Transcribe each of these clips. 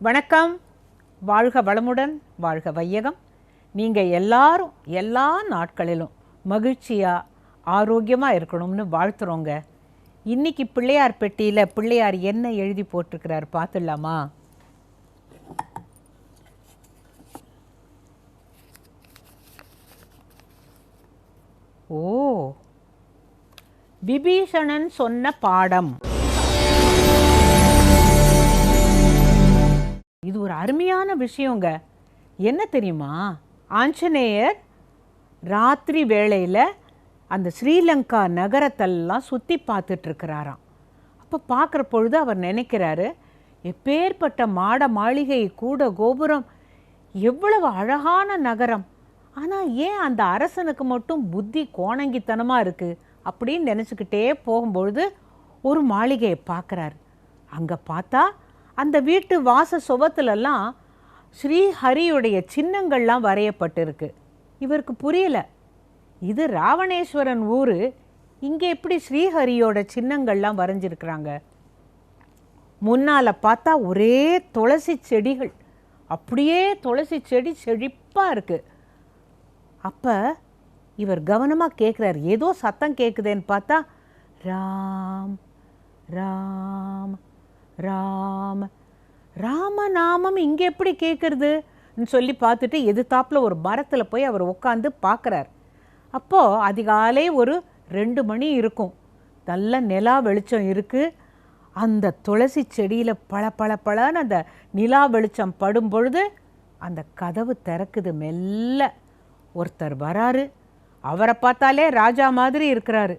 வணக்கம். வாழ்க வளமுடன் வாழ்க வையகம். நீங்கள் எல்லாரும் எல்லா நாட்களிலும் மகிழ்ச்சியாக ஆரோக்கியமாக இருக்கணும்னு வாழ்த்துறோங்க. இன்னைக்கு பிள்ளையார் பெட்டியில் பிள்ளையார் என்ன எழுதி போட்டிருக்கிறார் பார்த்துடலாமா? ஓ. விபீஷணன் சொன்ன பாடம். ஒரு அருமையான விஷயங்க. என்ன தெரியுமா? ஆஞ்சநேயர் ராத்திரி வேளையில் அந்த ஸ்ரீலங்கா நகரத்தெல்லாம் சுற்றி பார்த்துட்ருக்கிறாராம். அப்போ பார்க்குற பொழுது அவர் நினைக்கிறாரு எப்பேற்பட்ட மாட மாளிகை கூட கோபுரம் எவ்வளவு அழகான நகரம். ஆனால் ஏன் அந்த அரசனுக்கு மட்டும் புத்தி கோணங்கித்தனமாக இருக்குது அப்படின்னு நினச்சிக்கிட்டே போகும்பொழுது ஒரு மாளிகையை பார்க்குறாரு. அங்கே பார்த்தா அந்த வீட்டு வாச சுபத்துலலாம் ஸ்ரீஹரியுடைய சின்னங்கள்லாம் வரையப்பட்டிருக்கு. இவருக்கு புரியல. இது ராவணேஸ்வரன் ஊர். இங்கே எப்படி ஸ்ரீஹரியோட சின்னங்கள்லாம் வரைஞ்சிருக்கிறாங்க? முன்னால் பார்த்தா ஒரே துளசி செடிகள். அப்படியே துளசி செடி செழிப்பாக இருக்குது அப்போ இவர் கவனமாக கேட்குறார் ஏதோ சத்தம் கேட்குதேன்னு பார்த்தா ராம் ராம் ராம் ராமநாமம் இங்கே எப்படி கேட்குறது சொல்லி பார்த்துட்டு எதிர்த்தாப்புல ஒரு மரத்தில் போய் அவர் உட்காந்து பார்க்குறார். அப்போது அதிகாலை ஒரு ரெண்டு மணி இருக்கும். நல்ல நிலா வெளிச்சம் இருக்குது அந்த துளசி செடியில் பல பல பளன்னு அந்த நிலா வெளிச்சம் படும் பொழுது அந்த கதவு திறக்குது மெல்ல. ஒருத்தர் வராரு. அவரை பார்த்தாலே ராஜா மாதிரி இருக்கிறாரு.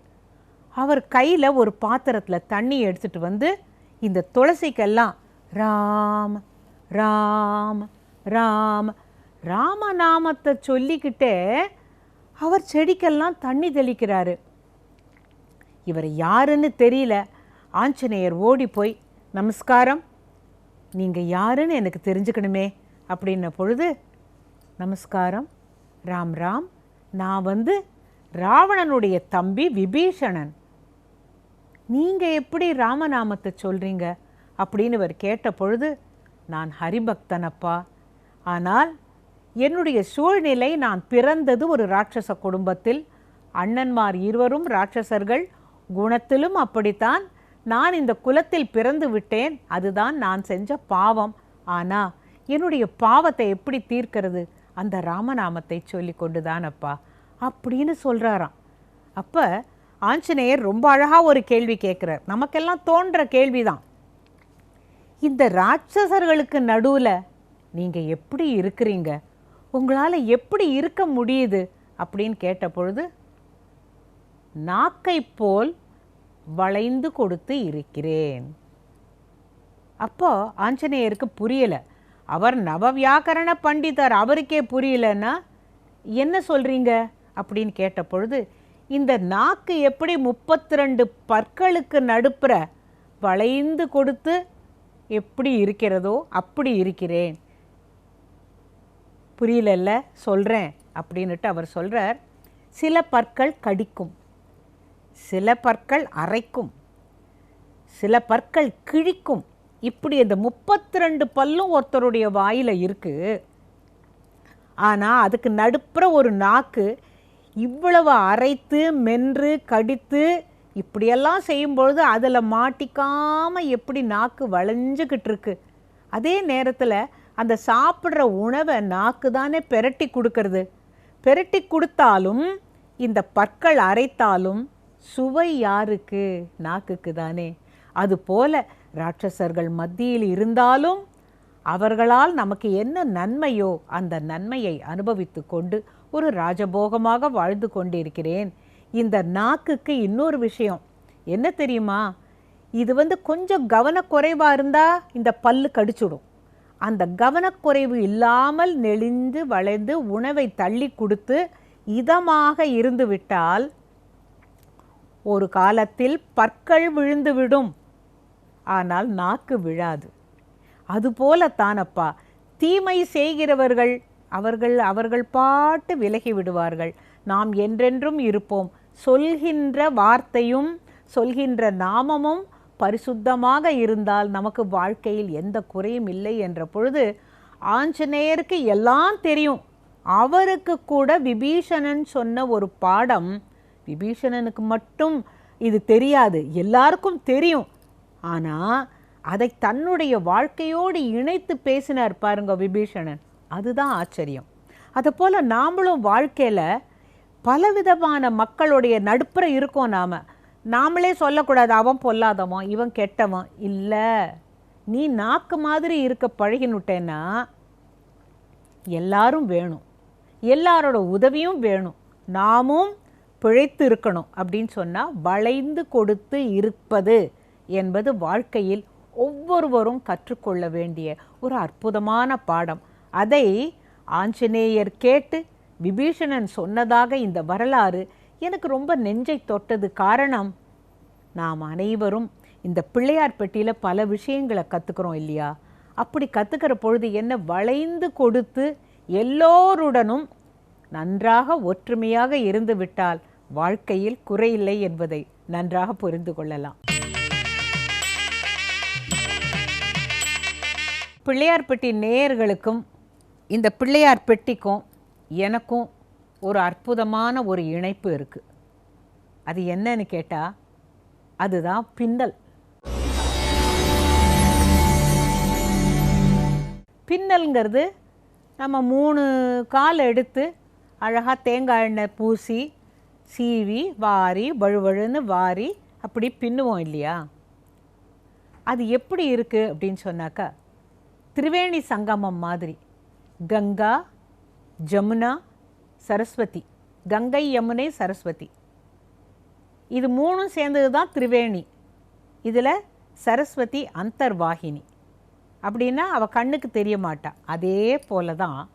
அவர் கையில் ஒரு பாத்திரத்தில் தண்ணி எடுத்துகிட்டு வந்து இந்த துளசிக்கெல்லாம் ராம் ராம் ராம் ராமநாமத்தை சொல்லிக்கிட்டே அவர் செடிக்கெல்லாம் தண்ணி தெளிக்கிறாரு. இவர் யாருன்னு தெரியல. ஆஞ்சநேயர் ஓடி போய் நமஸ்காரம் நீங்கள் யாருன்னு எனக்கு தெரிஞ்சுக்கணுமே. அப்படின்ன பொழுது நமஸ்காரம் ராம் ராம் நான் வந்து ராவணனுடைய தம்பி விபீஷணன். நீங்கள் எப்படி ராமநாமத்தை சொல்கிறீங்க அப்படின்னு இவர் கேட்ட பொழுது நான் ஹரிபக்தனப்பா. ஆனால் என்னுடைய சூழ்நிலை நான் பிறந்தது ஒரு ராட்சச குடும்பத்தில். அண்ணன்மார் இருவரும் ராட்சசர்கள். குணத்திலும் அப்படித்தான். நான் இந்த குலத்தில் பிறந்து விட்டேன். அதுதான் நான் செஞ்ச பாவம். ஆனால் என்னுடைய பாவத்தை எப்படி தீர்க்கிறது? அந்த ராமநாமத்தை சொல்லி கொண்டு தானப்பா அப்படின்னு சொல்கிறாராம் அப்போ ஆஞ்சநேயர் ரொம்ப அழகாக ஒரு கேள்வி கேட்குறார் நமக்கெல்லாம் தோன்ற கேள்விதான். இந்த ராட்சசர்களுக்கு நடுவில் நீங்கள் எப்படி இருக்கிறீங்க? உங்களால் எப்படி இருக்க முடியுது? அப்படின்னு கேட்ட பொழுது நாக்கை போல் வளைந்து கொடுத்து இருக்கிறேன். அப்போ ஆஞ்சநேயருக்கு புரியலை. அவர் நவவியாக்கரண பண்டிதர் அவருக்கே புரியலன்னா என்ன சொல்கிறீங்க அப்படின்னு கேட்ட பொழுது இந்த நாக்கு எப்படி முப்பத்தி ரெண்டு பற்களுக்கு நடுப்புற வளைந்து கொடுத்து எப்படி இருக்கிறதோ அப்படி இருக்கிறேன். புரியலல்ல? சொல்கிறேன் அப்படின்னுட்டு அவர் சொல்கிறார் சில பற்கள் கடிக்கும். சில பற்கள் அரைக்கும். சில பற்கள் கிழிக்கும். இப்படி இந்த முப்பத்தி ரெண்டு பல்லும் ஒருத்தருடைய வாயில் இருக்குது ஆனால் அதுக்கு நடுப்புற ஒரு நாக்கு இவ்வளவு அரைத்து மென்று கடித்து இப்படியெல்லாம் செய்யும்பொழுது அதில் மாட்டிக்காமல் எப்படி நாக்கு வளைஞ்சுக்கிட்டு இருக்கு அதே நேரத்தில் அந்த சாப்பிட்ற உணவை நாக்கு தானே பெரட்டி கொடுக்கறது? பெரட்டி கொடுத்தாலும் இந்த பற்கள் அரைத்தாலும் சுவை யாருக்கு? நாக்குக்கு தானே அதுபோல ராட்சசர்கள் மத்தியில் இருந்தாலும் அவர்களால் நமக்கு என்ன நன்மையோ அந்த நன்மையை அனுபவித்து கொண்டு ஒரு ராஜபோகமாக வாழ்ந்து கொண்டிருக்கிறேன். இந்த நாக்குக்கு இன்னொரு விஷயம். என்ன தெரியுமா? இது வந்து கொஞ்சம் கவனக்குறைவாக இருந்தால் இந்த பல்லு கடிச்சுடும். அந்த கவனக்குறைவு இல்லாமல் நெளிந்து வளைந்து உணவை தள்ளி கொடுத்து இதமாக இருந்து விட்டால் ஒரு காலத்தில் பற்கள் விழுந்துவிடும் ஆனால் நாக்கு விழாது. அதுபோல தானப்பா. தீமை செய்கிறவர்கள் அவர்கள் அவர்கள் பாட்டு விலகி விடுவார்கள். நாம் என்றென்றும் இருப்போம். சொல்கின்ற வார்த்தையும் சொல்கின்ற நாமமும் பரிசுத்தமாக இருந்தால் நமக்கு வாழ்க்கையில் எந்த குறையும் இல்லை என்ற பொழுது ஆஞ்சநேயருக்கு எல்லாம் தெரியும். அவருக்கு கூட விபீஷணன் சொன்ன ஒரு பாடம் விபீஷணனுக்கு மட்டும் இது தெரியாது. எல்லாருக்கும் தெரியும். ஆனால் அதை தன்னுடைய வாழ்க்கையோடு இணைத்து பேசினார் பாருங்க விபீஷணன். அதுதான் ஆச்சரியம். அதுபோல் நாமளும் வாழ்க்கையில் பலவிதமான மக்களுடைய நடுப்புற இருக்கோம் நாம். நாமளே சொல்லக்கூடாது அவன் பொல்லாதவன் இவன் கெட்டவன். இல்லை. நீ நாக்கு மாதிரி இருக்க பழகினுட்டேன்னா எல்லாரும் வேணும். எல்லாரோட உதவியும் வேணும். நாமும் பிழைத்து இருக்கணும் அப்படின்னு சொன்னால் வளைந்து கொடுத்து இருப்பது என்பது வாழ்க்கையில் ஒவ்வொருவரும் கற்றுக்கொள்ள வேண்டிய ஒரு அற்புதமான பாடம். அதை ஆஞ்சநேயர் கேட்டு விபீஷணன் சொன்னதாக இந்த வரலாறு எனக்கு ரொம்ப நெஞ்சை தொட்டது காரணம் நாம் அனைவரும் இந்த பிள்ளையார் பெட்டியில் பல விஷயங்களை கற்றுக்குறோம் இல்லையா? அப்படி கற்றுக்கிற பொழுது என்ன வளைந்து கொடுத்து எல்லோருடனும் நன்றாக ஒற்றுமையாக இருந்து விட்டால் வாழ்க்கையில் குறையில்லை என்பதை நன்றாக புரிந்து கொள்ளலாம். பிள்ளையார் பெட்டி நேயர்களுக்கும் இந்த பிள்ளையார் பெட்டிக்கும் எனக்கும் ஒரு அற்புதமான ஒரு இணைப்பு இருக்குது அது என்னன்னு கேட்டால் அதுதான் பின்னல். பின்னல்ங்கிறது நம்ம மூணு கால் எடுத்து அழகாக தேங்காய் எண்ணெய் பூசி சீவி வாரி வழுவழுன்னு வாரி அப்படி பின்னுவோம் இல்லையா? அது எப்படி இருக்குது அப்படின்னு சொன்னாக்கா திரிவேணி சங்கமம் மாதிரி. கங்கா ஜமுனா சரஸ்வதி. கங்கை யமுனை சரஸ்வதி. இது மூணும் சேர்ந்தது தான் திரிவேணி. இதில் சரஸ்வதி அந்தர்வாகினி. அப்படின்னா அவள் கண்ணுக்கு தெரிய மாட்டா. அதே போல தான்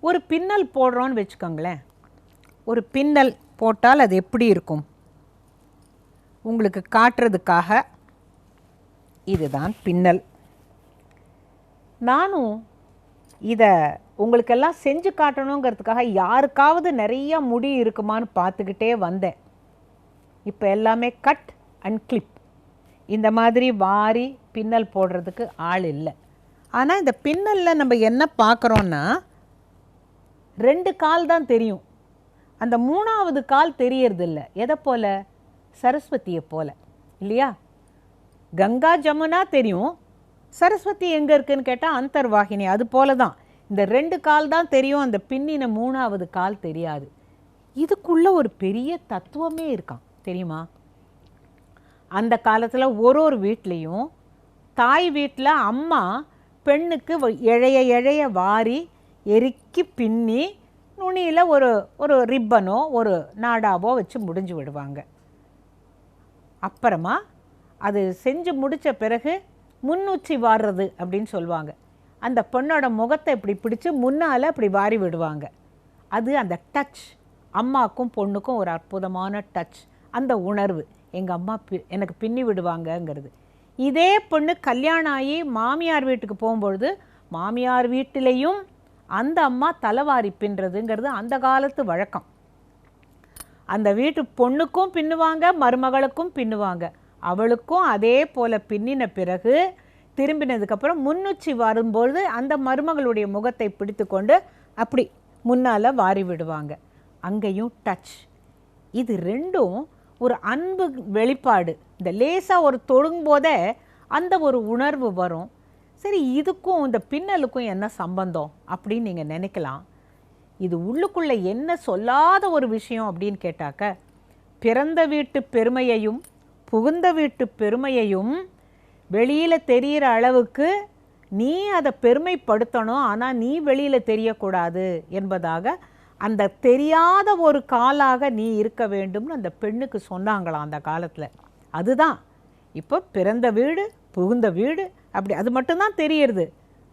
ஒரு பின்னல் போடுறோன்னு வச்சுக்கோங்களேன். ஒரு பின்னல் போட்டால் அது எப்படி இருக்கும்? உங்களுக்கு காட்டுறதுக்காக இதுதான் பின்னல். நானும் இதை உங்களுக்கெல்லாம் செஞ்சு காட்டணுங்கிறதுக்காக யாருக்காவது நிறைய முடி இருக்குமான்னு பார்த்துக்கிட்டே வந்தேன். இப்போ எல்லாமே கட் அண்ட் கிளிப் இந்த மாதிரி வாரி பின்னல் போடுறதுக்கு ஆள் இல்லை. ஆனால் இந்த பின்னலில் நம்ம என்ன பார்க்குறோன்னா ரெண்டு கால் தான் தெரியும். அந்த மூணாவது கால் தெரியறதில்ல எதை போல்? சரஸ்வதியை போல. இல்லையா? கங்கா ஜமுனா தெரியும். சரஸ்வதி எங்கே இருக்குன்னு கேட்டால் அந்தர்வாகினி அது போல தான் இந்த ரெண்டு கால் தான் தெரியும் அந்த பின்னின மூணாவது கால் தெரியாது. இதுக்குள்ள ஒரு பெரிய தத்துவமே இருக்கான் தெரியுமா? அந்த காலத்தில் ஒரு ஒரு வீட்லேயும் தாய் வீட்டில் அம்மா பெண்ணுக்கு வ- இழைய இழைய வாரி எரிக்கி பின்னி நுனியில் ஒரு ஒரு ரிப்பனோ ஒரு நாடாவோ வச்சு முடிஞ்சு விடுவாங்க. அப்புறமா அது செஞ்சு முடித்த பிறகு முன்னூச்சி வாடுறது அப்படின்னு சொல்லுவாங்க. அந்த பொண்ணோட முகத்தை இப்படி பிடிச்சு முன்னால் அப்படி வாரி விடுவாங்க. அது அந்த டச் அம்மாக்கும் பொண்ணுக்கும் ஒரு அற்புதமான டச் அந்த உணர்வு. எங்கள் அம்மா பி எனக்கு பின்னி விடுவாங்கங்கிறது. இதே பொண்ணு கல்யாணம் ஆகி மாமியார் வீட்டுக்கு போகும்பொழுது மாமியார் வீட்டிலையும் அந்த அம்மா தலைவாரி பின்னுறதுங்கிறது அந்த காலத்து வழக்கம். அந்த வீட்டு பொண்ணுக்கும் பின்னுவாங்க மருமகளுக்கும் பின்னுவாங்க. அவளுக்கும் அதே போல பின்னின பிறகு திரும்பினதுக்கப்புறம் முன்னுச்சி வரும்பொழுது அந்த மருமகளுடைய முகத்தை பிடித்து கொண்டு அப்படி முன்னால் வாரி விடுவாங்க. அங்கேயும் டச் இது ரெண்டும் ஒரு அன்பு வெளிப்பாடு. இந்த லேசாக ஒரு தொடுங்கும் போதே அந்த ஒரு உணர்வு வரும். சரி இதுக்கும் இந்த பின்னலுக்கும் என்ன சம்பந்தம் அப்படின்னு நீங்கள் நினைக்கலாம். இது உள்ளுக்குள்ளே என்ன சொல்லாத ஒரு விஷயம் அப்படின்னு கேட்டாக்க பிறந்த வீட்டு பெருமையையும் புகுந்த வீட்டு பெருமையையும் வெளியில் தெரிகிற அளவுக்கு நீ அதை பெருமைப்படுத்தணும். ஆனால் நீ வெளியில் தெரியக்கூடாது என்பதாக அந்த தெரியாத ஒரு காலாக நீ இருக்க வேண்டும்னு அந்த பெண்ணுக்கு சொன்னாங்களாம் அந்த காலத்தில். அதுதான். இப்போ பிறந்த வீடு புகுந்த வீடு அப்படி அது மட்டும்தான் தெரியுது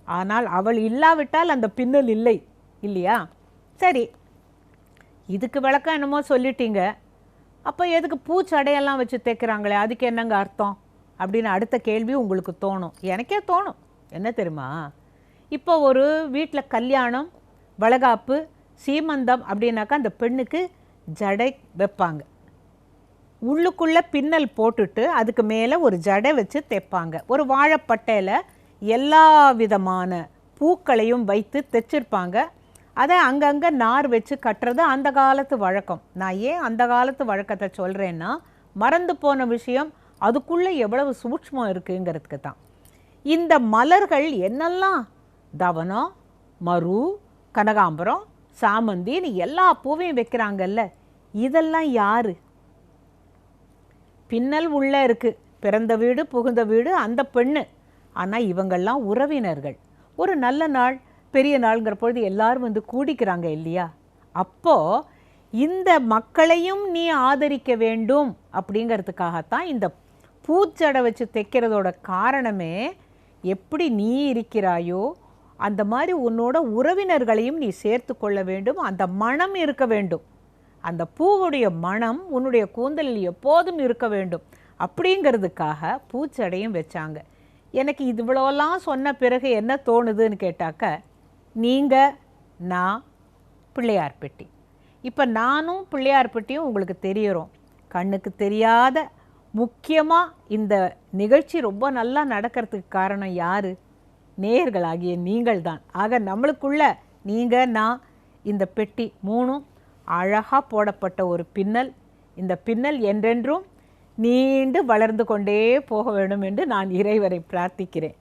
ஆனால் அவள் இல்லாவிட்டால் அந்த பின்னல் இல்லை இல்லையா? சரி. இதுக்கு விளக்கம் என்னமோ சொல்லிட்டீங்க. அப்போ எதுக்கு பூச்சடையெல்லாம் வச்சு தைக்கிறாங்களே அதுக்கு என்னங்க அர்த்தம்? அப்படின்னு அடுத்த கேள்வி உங்களுக்கு தோணும். எனக்கே தோணும். என்ன தெரியுமா? இப்போ ஒரு வீட்டில் கல்யாணம் வளகாப்பு சீமந்தம் அப்படின்னாக்கா அந்த பெண்ணுக்கு ஜடை வைப்பாங்க. உள்ளுக்குள்ளே பின்னல் போட்டுட்டு அதுக்கு மேலே ஒரு ஜடை வச்சு தைப்பாங்க ஒரு வாழைப்பட்டையில் எல்லா விதமான பூக்களையும் வைத்து தைச்சிருப்பாங்க அதை அங்கங்கே நார் வச்சு கட்டுறது அந்த காலத்து வழக்கம். நான் ஏன் அந்த காலத்து வழக்கத்தை சொல்கிறேன்னா மறந்து போன விஷயம் அதுக்குள்ளே எவ்வளவு சூட்சமம் இருக்குங்கிறதுக்கு தான். இந்த மலர்கள் என்னெல்லாம்? தவனம் மரு கனகாம்பரம் சாமந்தின்னு எல்லா பூவையும் வைக்கிறாங்கல்ல இதெல்லாம் யாரு? பின்னல் உள்ளே இருக்கு. பிறந்த வீடு புகுந்த வீடு அந்த பெண்ணு. ஆனால் இவங்கெல்லாம் உறவினர்கள். ஒரு நல்ல நாள் பெரிய நாளுங்கிற பொழுது எல்லாரும் வந்து கூடிக்கிறாங்க இல்லையா? அப்போ இந்த மக்களையும் நீ ஆதரிக்க வேண்டும் அப்படிங்கிறதுக்காகத்தான் இந்த பூச்சடை வச்சு தைக்கிறதோட காரணமே எப்படி நீ இருக்கிறாயோ அந்த மாதிரி உன்னோட உறவினர்களையும் நீ சேர்த்து கொள்ள வேண்டும் அந்த மனம் இருக்க வேண்டும். அந்த பூவுடைய மனம் உன்னுடைய கூந்தலில் எப்போதும் இருக்க வேண்டும். அப்படிங்கிறதுக்காக பூச்சடையும் வச்சாங்க. எனக்கு இவ்வளோலாம் சொன்ன பிறகு என்ன தோணுதுன்னு கேட்டாக்க நீங்கள் நான் பிள்ளையார் பெட்டி. இப்போ நானும் பிள்ளையார் பெட்டியும் உங்களுக்கு தெரியறோம். கண்ணுக்கு தெரியாத முக்கியமாக இந்த நிகழ்ச்சி ரொம்ப நல்லா நடக்கிறதுக்கு காரணம் யார்? நேயர்களாகிய நீங்கள் தான். ஆக நம்மளுக்குள்ள நீங்கள் நான் இந்த பெட்டி மூணும் அழகாக போடப்பட்ட ஒரு பின்னல். இந்த பின்னல் என்றென்றும் நீண்டு வளர்ந்து கொண்டே போக வேண்டும் என்று நான் இறைவரை பிரார்த்திக்கிறேன்.